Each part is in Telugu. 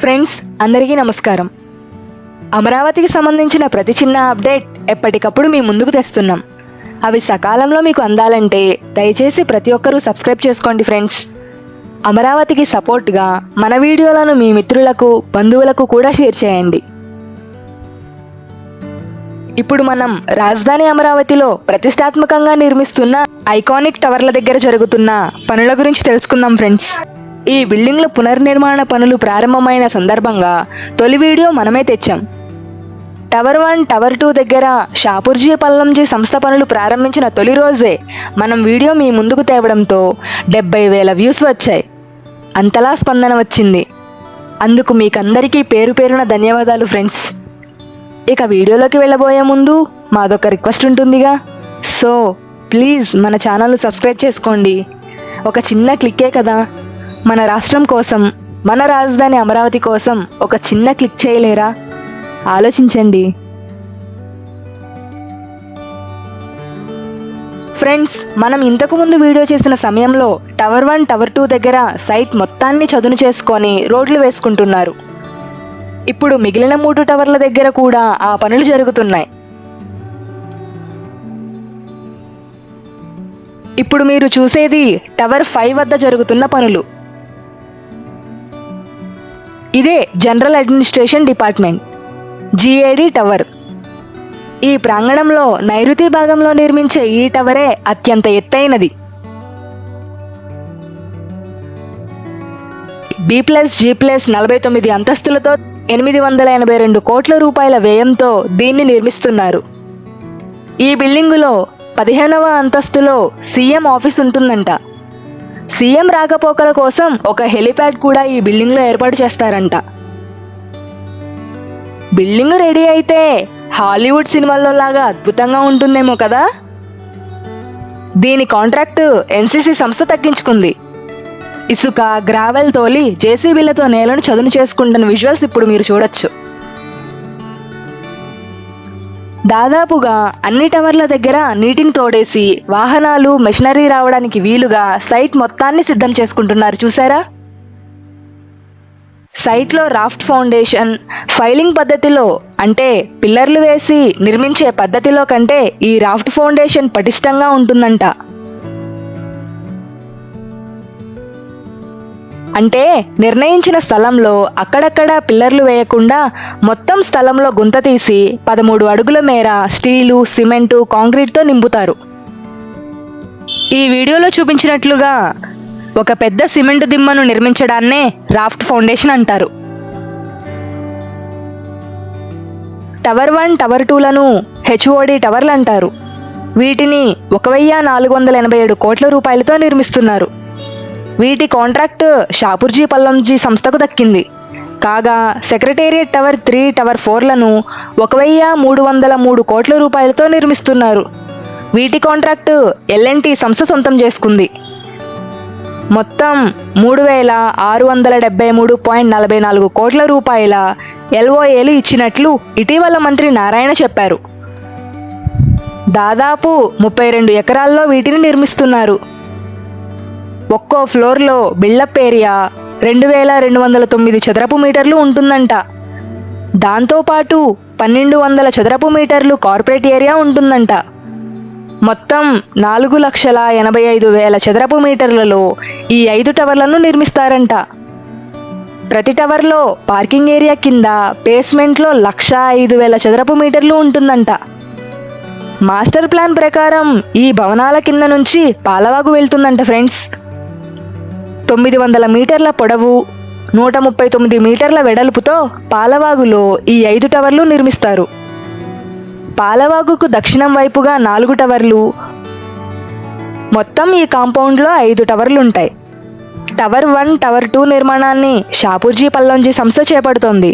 ఫ్రెండ్స్ అందరికీ నమస్కారం. అమరావతికి సంబంధించిన ప్రతి చిన్న అప్డేట్ ఎప్పటికప్పుడు మీ ముందుకు తెస్తున్నాం. అవి సకాలంలో మీకు అందాలంటే దయచేసి ప్రతి ఒక్కరూ సబ్స్క్రైబ్ చేసుకోండి ఫ్రెండ్స్. అమరావతికి సపోర్ట్గా మన వీడియోలను మీ మిత్రులకు బంధువులకు కూడా షేర్ చేయండి. ఇప్పుడు మనం రాజధాని అమరావతిలో ప్రతిష్టాత్మకంగా నిర్మిస్తున్న ఐకానిక్ టవర్ల దగ్గర జరుగుతున్న పనుల గురించి తెలుసుకుందాం ఫ్రెండ్స్. ఈ బిల్డింగ్ల పునర్నిర్మాణ పనులు ప్రారంభమైన సందర్భంగా తొలి వీడియో మనమే తెచ్చాం. టవర్ వన్ టవర్ టూ దగ్గర షాపూర్జీ పల్లంజీ సంస్థ పనులు ప్రారంభించిన తొలి రోజే మనం వీడియో మీ ముందుకు తేవడంతో డెబ్బై వేల వ్యూస్ వచ్చాయి. అంతలా స్పందన వచ్చింది. అందుకు మీకందరికీ పేరు పేరున ధన్యవాదాలు ఫ్రెండ్స్. ఇక వీడియోలోకి వెళ్ళబోయే ముందు మాదొక రిక్వెస్ట్ ఉంటుందిగా. సో ప్లీజ్ మన ఛానల్ను సబ్స్క్రైబ్ చేసుకోండి. ఒక చిన్న క్లిక్కే కదా. మన రాష్ట్రం కోసం మన రాజధాని అమరావతి కోసం ఒక చిన్న క్లిక్ చేయలేరా? ఆలోచించండి. ఫ్రెండ్స్ మనం ఇంతకుముందు వీడియో చేసిన సమయంలో టవర్ వన్ టవర్ టూ దగ్గర సైట్ మొత్తాన్ని చదును చేసుకొని రోడ్లు వేసుకుంటున్నారు. ఇప్పుడు మిగిలిన మూడు టవర్ల దగ్గర కూడా ఆ పనులు జరుగుతున్నాయి. ఇప్పుడు మీరు చూసేది టవర్ ఫైవ్ వద్ద జరుగుతున్న పనులు. ఇదే general administration department GAD tower. ఈ ప్రాంగణంలో నైరుతి భాగంలో నిర్మించే ఈ టవరే అత్యంత ఎత్తైనది. బి ప్లస్ జీ ప్లస్ నలభై తొమ్మిది అంతస్తులతో ఎనిమిది వందల ఎనభై రెండు కోట్ల రూపాయల వ్యయంతో దీన్ని నిర్మిస్తున్నారు. ఈ బిల్డింగులో పదిహేనవ అంతస్తులో సీఎం ఆఫీస్ ఉంటుందంట. సీఎం రాకపోకల కోసం ఒక హెలిప్యాడ్ కూడా ఈ బిల్డింగ్లో ఏర్పాటు చేస్తారంట. బిల్డింగ్ రెడీ అయితే హాలీవుడ్ సినిమాల్లో లాగా అద్భుతంగా ఉంటుందేమో కదా? దీని కాంట్రాక్ట్ ఎన్సీసీ సంస్థ తగ్గించుకుంది. ఇసుక గ్రావెల్ తోలి జేసీబీలతో నేలను చదును చేసుకుంటున్న విజువల్స్ ఇప్పుడు మీరు చూడొచ్చు. దాదాపుగా అన్ని టవర్ల దగ్గర నీటిని తోడేసి వాహనాలు మెషినరీ రావడానికి వీలుగా సైట్ మొత్తాన్ని సిద్ధం చేసుకుంటున్నారు. చూసారా సైట్లో రాఫ్ట్ ఫౌండేషన్ ఫైలింగ్ పద్ధతిలో అంటే పిల్లర్లు వేసి నిర్మించే పద్ధతిలో కంటే ఈ రాఫ్ట్ ఫౌండేషన్ పటిష్టంగా ఉంటుందంట. అంటే నిర్ణయించిన స్థలంలో అక్కడక్కడ పిల్లర్లు వేయకుండా మొత్తం స్థలంలో గుంత తీసి పదమూడు అడుగుల మేర స్టీలు సిమెంటు కాంక్రీట్తో నింపుతారు. ఈ వీడియోలో చూపించినట్లుగా ఒక పెద్ద సిమెంట్ దిమ్మను నిర్మించడాన్నే రాఫ్ట్ ఫౌండేషన్ అంటారు. టవర్ వన్ టవర్ టూలను హెచ్ఓడి టవర్లు అంటారు. వీటిని ఒక వెయ్యి నాలుగు వందల ఎనభై ఏడు కోట్ల రూపాయలతో నిర్మిస్తున్నారు. వీటి కాంట్రాక్ట్ షాపూర్జీ పల్లంజీ సంస్థకు దక్కింది. కాగా సెక్రటేరియట్ టవర్ త్రీ టవర్ ఫోర్లను ఒక వెయ్యి మూడు వందల మూడు కోట్ల రూపాయలతో నిర్మిస్తున్నారు. వీటి కాంట్రాక్ట్ ఎల్ఎన్టీ సంస్థ సొంతం చేసుకుంది. మొత్తం మూడు వేల ఆరు వందల డెబ్బై మూడు పాయింట్ నలభై నాలుగు కోట్ల రూపాయల ఎల్ఓఏలు ఇచ్చినట్లు ఇటీవల మంత్రి నారాయణ చెప్పారు. దాదాపు ముప్పై రెండు ఎకరాల్లో వీటిని నిర్మిస్తున్నారు. ఒక్కో ఫ్లోర్లో బిల్డప్ ఏరియా రెండు వేల రెండు వందల తొమ్మిది చదరపు మీటర్లు ఉంటుందంట. దాంతోపాటు పన్నెండు వందల చదరపు మీటర్లు కార్పొరేట్ ఏరియా ఉంటుందంట. మొత్తం నాలుగు లక్షల ఎనభై ఐదు వేల చదరపు మీటర్లలో ఈ ఐదు టవర్లను నిర్మిస్తారంట. ప్రతి టవర్లో పార్కింగ్ ఏరియా కింద బేస్మెంట్లో లక్ష ఐదు వేల చదరపు మీటర్లు ఉంటుందంట. మాస్టర్ ప్లాన్ ప్రకారం ఈ భవనాల కింద నుంచి పాలవాగు వెళ్తుందంట ఫ్రెండ్స్. తొమ్మిది వందల మీటర్ల పొడవు నూట ముప్పై తొమ్మిది మీటర్ల వెడల్పుతో పాలవాగులో ఈ ఐదు టవర్లు నిర్మిస్తారు. పాలవాగుకు దక్షిణం వైపుగా నాలుగు టవర్లు మొత్తం ఈ కాంపౌండ్లో ఐదు టవర్లు ఉంటాయి టవర్ వన్ టవర్ టూ నిర్మాణాన్ని షాపూర్జీ పల్లంజీ సంస్థ చేపడుతోంది.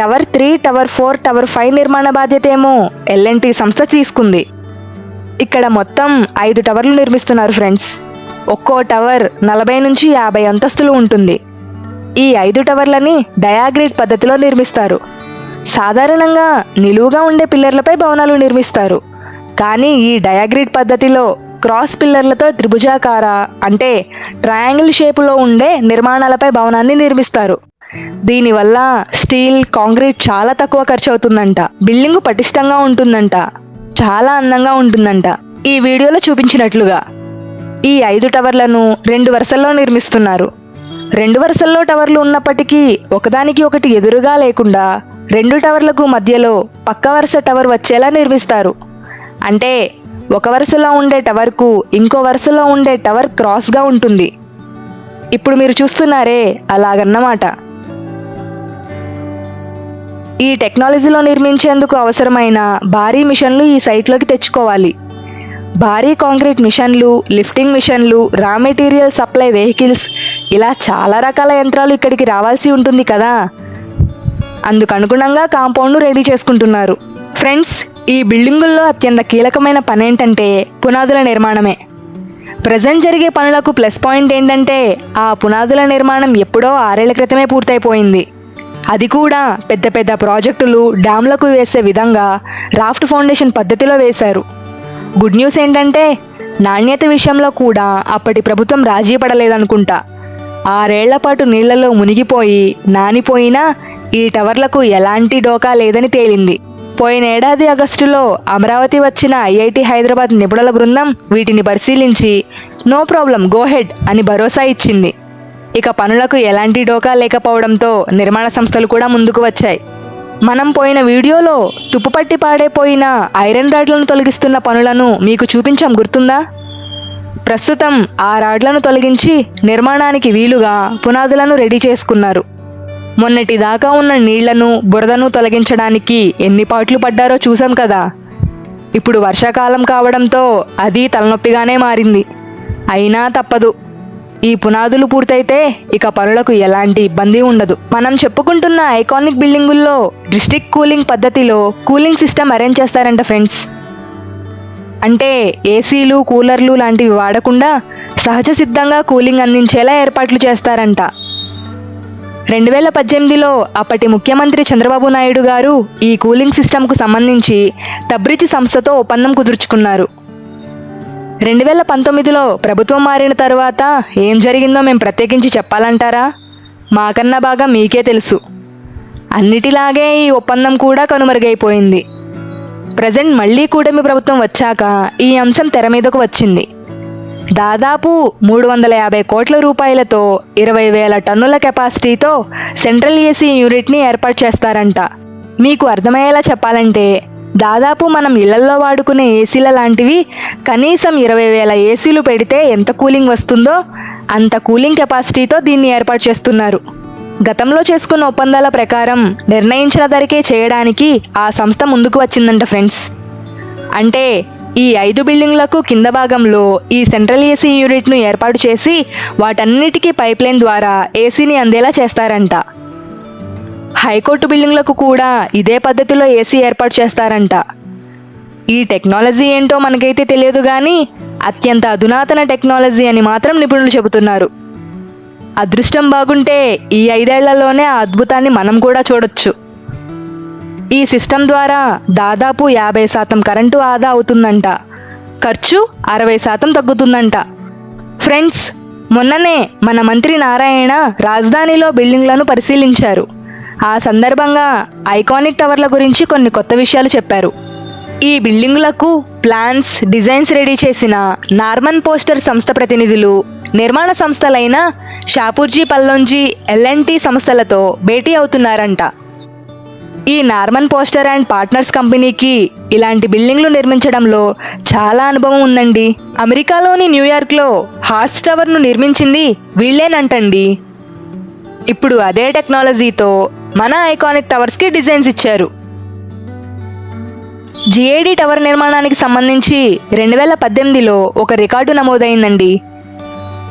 Tower three tower four tower five నిర్మాణ బాధ్యత ఏమో ఎల్ఎన్టీ సంస్థ తీసుకుంది. ఇక్కడ మొత్తం ఐదు టవర్లు నిర్మిస్తున్నారు ఫ్రెండ్స్. ఒక్కో టవర్ నలభై నుంచి యాభై అంతస్తులు ఉంటుంది. ఈ ఐదు టవర్లని డయాగ్రిడ్ పద్ధతిలో నిర్మిస్తారు. సాధారణంగా నిలువుగా ఉండే పిల్లర్లపై భవనాలు నిర్మిస్తారు. కానీ ఈ డయాగ్రిడ్ పద్ధతిలో క్రాస్ పిల్లర్లతో త్రిభుజాకార అంటే ట్రయాంగిల్ షేపులో ఉండే నిర్మాణాలపై భవనాన్ని నిర్మిస్తారు. దీనివల్ల స్టీల్ కాంక్రీట్ చాలా తక్కువ ఖర్చు అవుతుందంట బిల్డింగ్ పటిష్టంగా ఉంటుందంట. చాలా అందంగా ఉంటుందంట. ఈ వీడియోలో చూపించినట్లుగా ఈ ఐదు టవర్లను రెండు వరుసల్లో నిర్మిస్తున్నారు. రెండు వరుసల్లో టవర్లు ఉన్నప్పటికీ ఒకదానికి ఒకటి ఎదురుగా లేకుండా రెండు టవర్లకు మధ్యలో పక్క వరుస టవర్ వచ్చేలా నిర్మిస్తారు. అంటే ఒక వరుసలో ఉండే టవర్కు ఇంకో వరుసలో ఉండే టవర్ క్రాస్గా ఉంటుంది. ఇప్పుడు మీరు చూస్తున్నారే అలాగన్నమాట. ఈ టెక్నాలజీలో నిర్మించేందుకు అవసరమైన భారీ మిషన్లు ఈ సైట్లోకి తెచ్చుకోవాలి. భారీ కాంక్రీట్ మిషన్లు లిఫ్టింగ్ మిషన్లు రా మెటీరియల్ సప్లై వెహికల్స్ ఇలా చాలా రకాల యంత్రాలు ఇక్కడికి రావాల్సి ఉంటుంది కదా? అందుకనుగుణంగా కాంపౌండ్ను కాంపౌండ్ రెడీ చేసుకుంటున్నారు. ఫ్రెండ్స్ ఈ బిల్డింగుల్లో అత్యంత కీలకమైన పని ఏంటంటే పునాదుల నిర్మాణమే. ప్రజెంట్ జరిగే పనులకు ప్లస్ పాయింట్ ఏంటంటే ఆ పునాదుల నిర్మాణం ఎప్పుడో ఆరేళ్ళ క్రితమే పూర్తయిపోయింది. అది కూడా పెద్ద పెద్ద ప్రాజెక్టులు డ్యామ్లకు వేసే విధంగా రాఫ్ట్ ఫౌండేషన్ పద్ధతిలో వేశారు. గుడ్ న్యూస్ ఏంటంటే నాణ్యత విషయంలో కూడా అప్పటి ప్రభుత్వం రాజీ పడలేదనుకుంటా. ఆరేళ్ళ పాటు నీళ్ళలో మునిగిపోయి నానిపోయినా ఈ టవర్లకు ఎలాంటి డోకా లేదని తేలింది. పోయినేడాది ఆగస్టులో అమరావతి వచ్చిన ఐఐటి హైదరాబాద్ నిపుణుల బృందం వీటిని పరిశీలించి నో ప్రాబ్లం గోహెడ్ అని భరోసా ఇచ్చింది. ఇక పనులకు ఎలాంటి డోకా లేకపోవడంతో నిర్మాణ సంస్థలు కూడా ముందుకు వచ్చాయి. మనం పోయిన వీడియోలో తుప్పుపట్టి పాడైపోయిన ఐరన్ రాడ్లను తొలగిస్తున్న పనులను మీకు చూపించాం గుర్తుందా? ప్రస్తుతం ఆ రాడ్లను తొలగించి నిర్మాణానికి వీలుగా పునాదులను రెడీ చేసుకున్నారు. మొన్నటి దాకా ఉన్న నీళ్ళను బురదను తొలగించడానికి ఎన్ని పాట్లు పడ్డారో చూసాం కదా. ఇప్పుడు వర్షాకాలం కావడంతో అది తలనొప్పిగానే మారింది. అయినా తప్పదు. ఈ పునాదులు పూర్తయితే ఇక పనులకు ఎలాంటి ఇబ్బంది ఉండదు. మనం చెప్పుకుంటున్న ఐకానిక్ బిల్డింగుల్లో డిస్ట్రిక్ట్ కూలింగ్ పద్ధతిలో కూలింగ్ సిస్టమ్ అరేంజ్ చేస్తారంట ఫ్రెండ్స్. అంటే ఏసీలు కూలర్లు లాంటివి వాడకుండా సహజ సిద్ధంగా కూలింగ్ అందించేలా ఏర్పాట్లు చేస్తారంట. రెండు వేల పద్దెనిమిదిలో అప్పటి ముఖ్యమంత్రి చంద్రబాబు నాయుడు గారు ఈ కూలింగ్ సిస్టమ్కు సంబంధించి తబ్రిచి సంస్థతో ఒప్పందం కుదుర్చుకున్నారు. రెండు వేల పంతొమ్మిదిలో ప్రభుత్వం మారిన తర్వాత ఏం జరిగిందో మేము ప్రత్యేకించి చెప్పాలంటారా? మాకన్నా బాగా మీకే తెలుసు. అన్నిటిలాగే ఈ ఒప్పందం కూడా కనుమరుగైపోయింది. ప్రజెంట్ మళ్ళీ కూటమి ప్రభుత్వం వచ్చాక ఈ అంశం తెర మీదకు వచ్చింది. దాదాపు మూడు వందల యాభై కోట్ల రూపాయలతో ఇరవై వేల టన్నుల కెపాసిటీతో సెంట్రల్ ఏసీ యూనిట్ని ఏర్పాటు చేస్తారంట. మీకు అర్థమయ్యేలా చెప్పాలంటే దాదాపు మనం ఇళ్ళల్లో వాడుకునే ఏసీల లాంటివి కనీసం ఇరవై వేల ఏసీలు పెడితే ఎంత కూలింగ్ వస్తుందో అంత కూలింగ్ కెపాసిటీతో దీన్ని ఏర్పాటు చేస్తున్నారు. గతంలో చేసుకున్న ఒప్పందాల ప్రకారం నిర్ణయించిన ధరకే చేయడానికి ఆ సంస్థ ముందుకు వచ్చిందంట ఫ్రెండ్స్. అంటే ఈ ఐదు బిల్డింగ్లకు కింద భాగంలో ఈ సెంట్రల్ ఏసీ యూనిట్ను ఏర్పాటు చేసి వాటన్నిటికీ పైప్లైన్ ద్వారా ఏసీని అందేలా చేస్తారంట. హైకోర్టు బిల్డింగ్లకు కూడా ఇదే పద్ధతిలో ఏసీ ఏర్పాటు చేస్తారంట. ఈ టెక్నాలజీ ఏంటో మనకైతే తెలియదు కానీ అత్యంత అధునాతన టెక్నాలజీ అని మాత్రం నిపుణులు చెబుతున్నారు. అదృష్టం బాగుంటే ఈ ఐదేళ్ళలోనే ఆ అద్భుతాన్ని మనం కూడా చూడొచ్చు. ఈ సిస్టమ్ ద్వారా దాదాపు యాభై శాతం కరెంటు ఆదా అవుతుందంట. ఖర్చు అరవై శాతం తగ్గుతుందంట. ఫ్రెండ్స్ మొన్ననే మన మంత్రి నారాయణ రాజధానిలో బిల్డింగ్లను పరిశీలించారు. ఆ సందర్భంగా ఐకానిక్ టవర్ల గురించి కొన్ని కొత్త విషయాలు చెప్పారు. ఈ బిల్డింగులకు ప్లాన్స్ డిజైన్స్ రెడీ చేసిన నార్మన్ పోస్టర్ సంస్థ ప్రతినిధులు నిర్మాణ సంస్థలైన షాపూర్జీ పల్లోంజీ ఎల్ఎన్టీ సంస్థలతో భేటీ అవుతున్నారంట. ఈ నార్మన్ పోస్టర్ అండ్ పార్ట్నర్స్ కంపెనీకి ఇలాంటి బిల్డింగ్లు నిర్మించడంలో చాలా అనుభవం ఉందండి. అమెరికాలోని న్యూయార్క్లో హార్స్ టవర్ను నిర్మించింది వీళ్ళేనంటండి. ఇప్పుడు అదే టెక్నాలజీతో మన ఐకానిక్ టవర్స్కి డిజైన్స్ ఇచ్చారు. జిఏడి టవర్ నిర్మాణానికి సంబంధించి రెండు వేల పద్దెనిమిదిలో ఒక రికార్డు నమోదైందండి.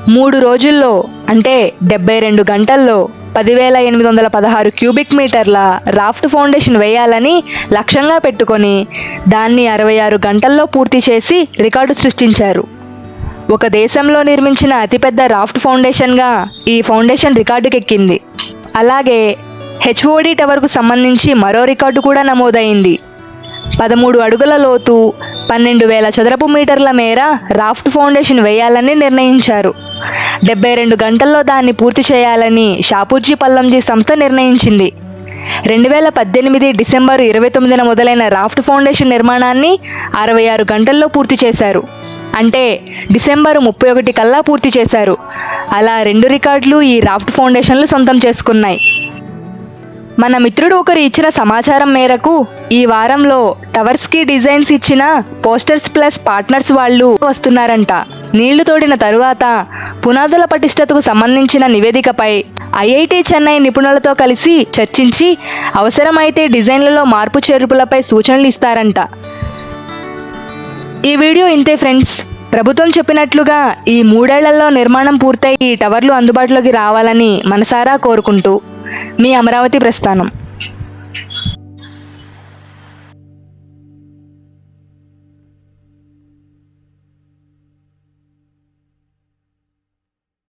మూడు రోజుల్లో అంటే డెబ్బై రెండు గంటల్లో పదివేల ఎనిమిది వందల పదహారు క్యూబిక్ మీటర్ల రాఫ్ట్ ఫౌండేషన్ వేయాలని లక్ష్యంగా పెట్టుకొని దాన్ని అరవై ఆరు గంటల్లో పూర్తి చేసి రికార్డు సృష్టించారు. ఒక దేశంలో నిర్మించిన అతిపెద్ద రాఫ్ట్ ఫౌండేషన్గా ఈ ఫౌండేషన్ రికార్డుకెక్కింది. అలాగే హెచ్ఓడి టవర్కు సంబంధించి మరో రికార్డు కూడా నమోదైంది. పదమూడు అడుగుల లోతు పన్నెండు వేల చదరపు మీటర్ల మేర రాఫ్ట్ ఫౌండేషన్ వేయాలని నిర్ణయించారు. డెబ్బై రెండు గంటల్లో దాన్ని పూర్తి చేయాలని షాపూర్జీ పల్లంజీ సంస్థ నిర్ణయించింది. రెండు వేల పద్దెనిమిది డిసెంబర్ ఇరవై తొమ్మిదిన మొదలైన రాఫ్ట్ ఫౌండేషన్ నిర్మాణాన్ని అరవై ఆరు గంటల్లో పూర్తి చేశారు. అంటే డిసెంబర్ ముప్పై ఒకటి కల్లా పూర్తి చేశారు. అలా రెండు రికార్డులు ఈ రాఫ్ట్ ఫౌండేషన్లు సొంతం చేసుకున్నాయి. మన మిత్రుడు ఒకరు ఇచ్చిన సమాచారం మేరకు ఈ వారంలో టవర్స్కి డిజైన్స్ ఇచ్చిన పోస్టర్స్ ప్లస్ పార్ట్నర్స్ వాళ్ళు వస్తున్నారంట. నీళ్ళు తోడిన తరువాత పునాదుల పటిష్టతకు సంబంధించిన నివేదికపై ఐఐటి చెన్నై నిపుణులతో కలిసి చర్చించి అవసరమైతే డిజైన్లలో మార్పు చేర్పులపై సూచనలు ఇస్తారంట. ఈ వీడియో ఇంతే ఫ్రెండ్స్. ప్రభుత్వం చెప్పినట్లుగా ఈ మూడేళ్ళలో నిర్మాణం పూర్తయి ఈ టవర్లు అందుబాటులోకి రావాలని మనసారా కోరుకుంటూ మీ అమరావతి ప్రస్థానం.